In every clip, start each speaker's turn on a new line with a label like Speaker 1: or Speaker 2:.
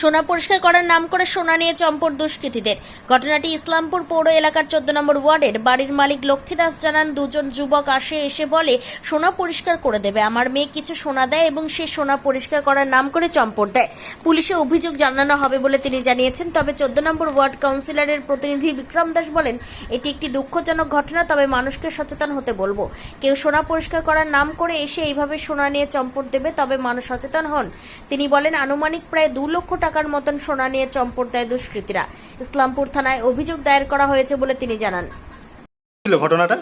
Speaker 1: সোনা পরিষ্কার করার নাম করে সোনা নিয়ে চম্পট দুষ্কৃতীদের। ঘটনাটি ইসলামপুর পৌর এলাকার চোদ্দ নম্বর ওয়ার্ডের বাড়ির মালিক লক্ষ্মী দাস জানান, দুজন যুবক আসে এসে বলে, সোনা পরিষ্কার করে দেবে। আমার মেয়ে কিছু সোনা দেয় এবং সে সোনা পরিষ্কার করার নাম করে চম্পট দেয়। পুলিশে অভিযোগ জানানো হবে বলে তিনি জানিয়েছেন। তবে চোদ্দ নম্বর ওয়ার্ড কাউন্সিলরের প্রতিনিধি বিক্রম দাস বলেন, এটি একটি দুঃখজনক ঘটনা, তবে মানুষকে সচেতন হতে বলব। কেউ সোনা পরিষ্কার করার নাম করে এসে এইভাবে সোনা নিয়ে চম্পট দেবে, তবে মানুষ সচেতন হন। তিনি বলেন, আনুমানিক প্রায় দু লক্ষ টাকার মতন সোনা নিয়ে চম্পট দেয় দুষ্কৃতীরা। ইসলামপুর থানায় অভিযোগ দায়ের করা হয়েছে বলে তিনি জানান।
Speaker 2: ঘটনাটা?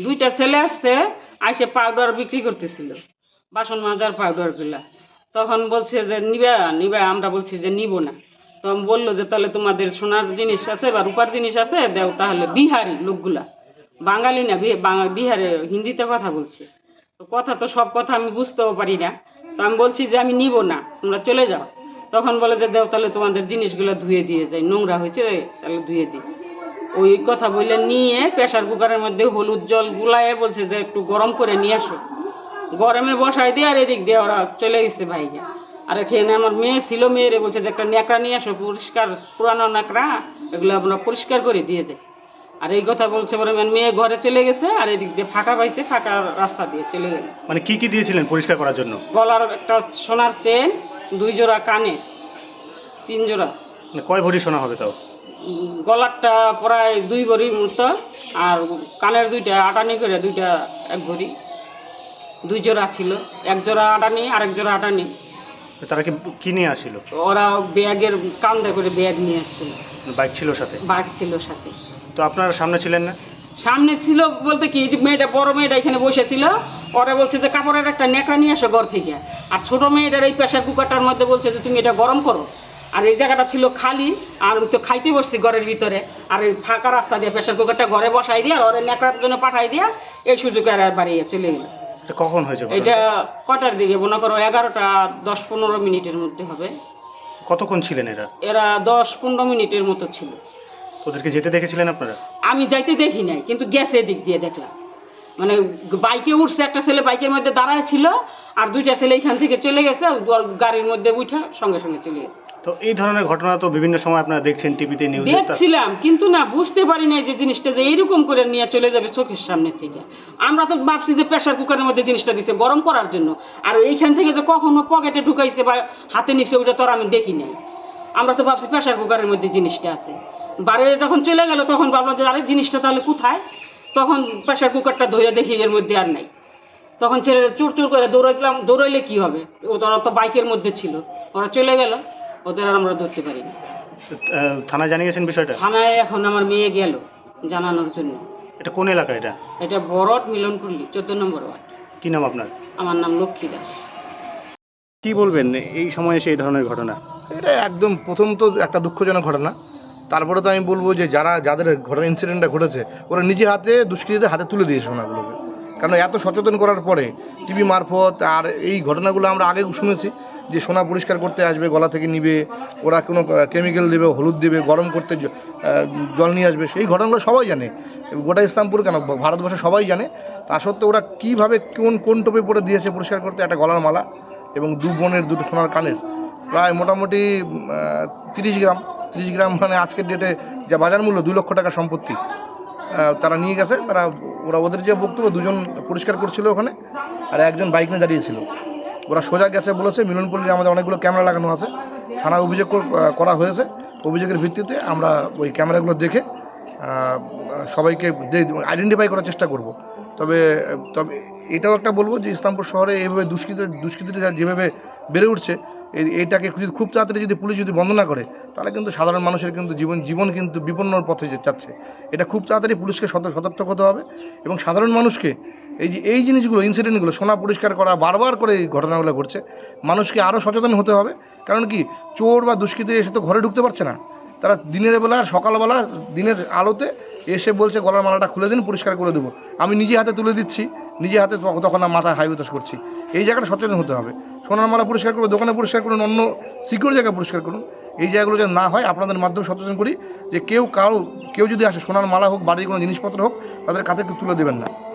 Speaker 3: দুইটা ছেলে আসছে আইসে পাউডার বিক্রি করতেছিল। বাসন মাজার পাউডারগুলা। তখন বলছে যে নিবে নিবে আমরা বলছি যে নিব না। তখন বলল যে তাহলে তোমাদের সোনার জিনিস আছে বা রূপার জিনিস আছে দেও তাহলে বিহারি লোকগুলা। বাঙালি না বি- বিহারে হিন্দিতে কথা বলছে। তো কথা তো সব কথা আমি বুঝতেও পারি না। তো আমি বলছি যে আমি নিব না তোমরা চলে যাও। তখন বলে যে দেও তাহলে তোমাদের জিনিসগুলো ধুয়ে দিয়ে যাই। নোংরা হয়েছে তাহলে ধুয়ে দিই। ওই কথা বলে নিয়ে প্রেসার কুকারের মধ্যে হলুদ জল গুলায় বলছে যে একটু গরম করে নিয়ে আসো। গরমে বসাই দিয়ে আর এদিক দিয়ে ওরা চলে গেছে ভাইকে আর এখানে আমার মেয়ে ছিল মেয়েরে বলছে যে একটা ন্যাকড়া নিয়ে আসো পরিষ্কার পুরানো ন্যাকড়া এগুলো আমরা পরিষ্কার করে দিয়ে যাই। আর এই কথা বলছে পরে মেয়ে ঘরে চলে গেছে আর এদিক দিয়ে ফাঁকা পাইছে ফাঁকা রাস্তা দিয়ে চলে গেল।
Speaker 2: মানে কি কি দিয়েছিলেন পরিষ্কার করার জন্য?
Speaker 3: গলার একটা সোনার চেন দুই জোড়া কানে তিন জোড়া।
Speaker 2: মানে কয় ভরি শোনা হবে তাও?
Speaker 3: গলারটা প্রায় দুই ভরির মতো আর কানের দুইটা আটানি করে দুইটা এক ভরি। দুই জোড়া ছিল এক জোড়া আটানি আর এক জোড়া আটানি।
Speaker 2: তারা কি কিনে
Speaker 3: তো ওরা ব্যাগের কান্দা করে ব্যাগ নিয়ে আসছিল।
Speaker 2: বাইক ছিল সাথে?
Speaker 3: বাইক ছিল সাথে।
Speaker 2: তো আপনারা সামনে ছিলেন না?
Speaker 3: সামনে ছিল বলতে কি মেয়েটা বড় মেয়েটা এখানে বসেছিল। ওরা বলছে যে কাপড়ের একটা নেকড়া নিয়ে আসো ঘর থেকে। আর ছোট মেয়েটার এই প্রেশার কুকারটার মধ্যে বলছে যে তুমি এটা গরম করো। আর এই জায়গাটা ছিল খালি আর আমি তো খাইতে বসছি ঘরের ভিতরে। আর এই ফাঁকা রাস্তা দিয়ে প্রেশার কুকারটা ঘরে বসাই দিয়ে আর ওরা নেকড়ার জন্য পাঠাই দিয়ে এই সুযোগে আর বাড়িয়ে চলে গেল।
Speaker 2: কখন হয়েছে?
Speaker 3: এটা কটার দিকে? মনে করো এগারোটা দশ পনেরো মিনিটের মধ্যে হবে।
Speaker 2: কতক্ষণ ছিলেন এরা?
Speaker 3: এরা দশ পনেরো মিনিটের মতো ছিল।
Speaker 2: ওদেরকে যেতে দেখেছিলেন আপনারা?
Speaker 3: আমি যাইতে দেখি নাই কিন্তু গ্যাসের দিক দিয়ে দেখলাম। মানে বাইকে উঠছে একটা ছেলে বাইকের মধ্যে দাঁড়ায় ছিল আর দুইটা ছেলে এখান থেকে চলে গেছে গাড়ির মধ্যে উঠে সঙ্গে সঙ্গে চলে গেছে।
Speaker 2: তো এই ধরনের ঘটনা তো বিভিন্ন সময় আপনারা দেখছেন টিভিতে নিউজে
Speaker 3: দেখছিলাম কিন্তু না বুঝতে পারি নাই যে জিনিসটা যে এইরকম করে নিয়ে চলে যাবে চোখের সামনে থেকে। আমরা তো ভাবছি যে প্রেশার কুকারের মধ্যে জিনিসটা দিছে গরম করার জন্য। আর এইখান থেকে যে কখনো পকেটে ঢুকাইছে বা হাতে নিছে ওইটা তো আর আমি দেখি নাই। আমরা তো ভাবছি প্রেশার কুকারের মধ্যে জিনিসটা আছে। বারে যখন চলে গেল তখন ভাবলাম যে আরে জিনিসটা তাহলে কোথায়? তখন প্রেশার কুকারটা ধরে দেখি এর মধ্যে আর নাই। তখন ছেলেরা চুর চুর করে দৌড়াইলাম দৌড়াইলে কি হবে? ওরা তো বাইকের মধ্যে ছিল ওরা চলে গেল ওদের আর আমরা ধরতে পারিনি।
Speaker 2: থানায় জানিয়েছেন বিষয়টা?
Speaker 3: থানায় এখন আমার মেয়ে গেল জানানোর জন্য।
Speaker 2: এটা কোন এলাকা এটা?
Speaker 3: এটা বরট মিলনপল্লী চোদ্দ নম্বর ওয়ার্ড।
Speaker 2: কি নাম আপনার?
Speaker 3: আমার নাম লক্ষ্মী দাস।
Speaker 2: কি বলবেন এই সময় এসে এই ধরনের ঘটনা?
Speaker 4: এটা একদম প্রথম তো একটা দুঃখজনক ঘটনা। তারপরে তো আমি বলব যে যারা, যাদের ঘটনা ইনসিডেন্টটা ঘটেছে, ওরা নিজে হাতে, দুষ্কৃতীদের হাতে তুলে দিয়েছে সোনাগুলোকে। কারণ এত সচেতন করার পরে টিভি মারফত আর এই ঘটনাগুলো আমরা আগে শুনেছি যে সোনা পরিষ্কার করতে আসবে, গলা থেকে নিবে, ওরা কোনো কেমিক্যাল দেবে, হলুদ দেবে, গরম করতে জল নিয়ে আসবে, সেই ঘটনাগুলো সবাই জানে। গোটা ইসলামপুর কেন, ভারতবর্ষে সবাই জানে। তা সত্ত্বেও ওরা কীভাবে কোন কোন টোপে পরে দিয়েছে পরিষ্কার করতে, একটা গলার মালা এবং দু বোনের, দুটো সোনার কানের। প্রায় মোটামুটি তিরিশ গ্রাম। তিরিশ গ্রাম মানে আজকের ডেটে যা বাজার মূল্য, দুই লক্ষ টাকা সম্পত্তি। তারা নিয়ে গেছে, তারা, ওরা ওদের যে বক্তব্য, দুজন পরিষ্কার করছিল ওখানে, আর একজন বাইক নিয়ে দাঁড়িয়েছিল। ওরা সোজা গেছে বলেছে, মিলনপল্লী আমাদের অনেকগুলো ক্যামেরা লাগানো আছে। থানায় অভিযোগ করা হয়েছে। অভিযোগের ভিত্তিতে আমরা ওই ক্যামেরাগুলো দেখে সবাইকে আইডেন্টিফাই করার চেষ্টা করব। তবে তবে এটাও একটা বলব যে ইসলামপুর শহরে এইভাবে দুষ্কৃতি দুষ্কৃতিটা যেভাবে বেড়ে উঠছে যদি খুব তাড়াতাড়ি যদি পুলিশ যদি বন্ধ না করে, তাহলে কিন্তু সাধারণ মানুষের কিন্তু জীবন জীবন কিন্তু বিপন্নর পথে যাচ্ছে। এটা খুব তাড়াতাড়ি পুলিশকে সত- সতর্ক হতে হবে এবং সাধারণ মানুষকে এই যে, এই জিনিসগুলো ইনসিডেন্টগুলো সোনা পরিষ্কার করা, বারবার করে এই ঘটনাগুলো ঘটছে, মানুষকে আরও সচেতন হতে হবে। কারণ কি, চোর বা দুষ্কৃতী এসে তো ঘরে ঢুকতে পারছে না। তারা দিনের বেলা, সকালবেলা, দিনের আলোতে এসে বলছে, গলার মালাটা খুলে দিন, পরিষ্কার করে দেবো। আমি নিজে হাতে তুলে দিচ্ছি, নিজে হাতে তখন- তখন আর মাথায় হাই উতাস করছি। এই জায়গাটা সচেতন হতে হবে। সোনার মালা পরিষ্কার করুন, দোকানে পরিষ্কার করুন, অন্য সিকিউর জায়গা পরিষ্কার করুন। এই জায়গাগুলো যেন না হয়, আপনাদের মাধ্যমে সচেতন করি যে কেউ কারও, কেউ যদি আসে সোনার মালা হোক, বাড়ির কোনো জিনিসপত্র হোক, তাদের কাছে একটু তুলে দেবেন না।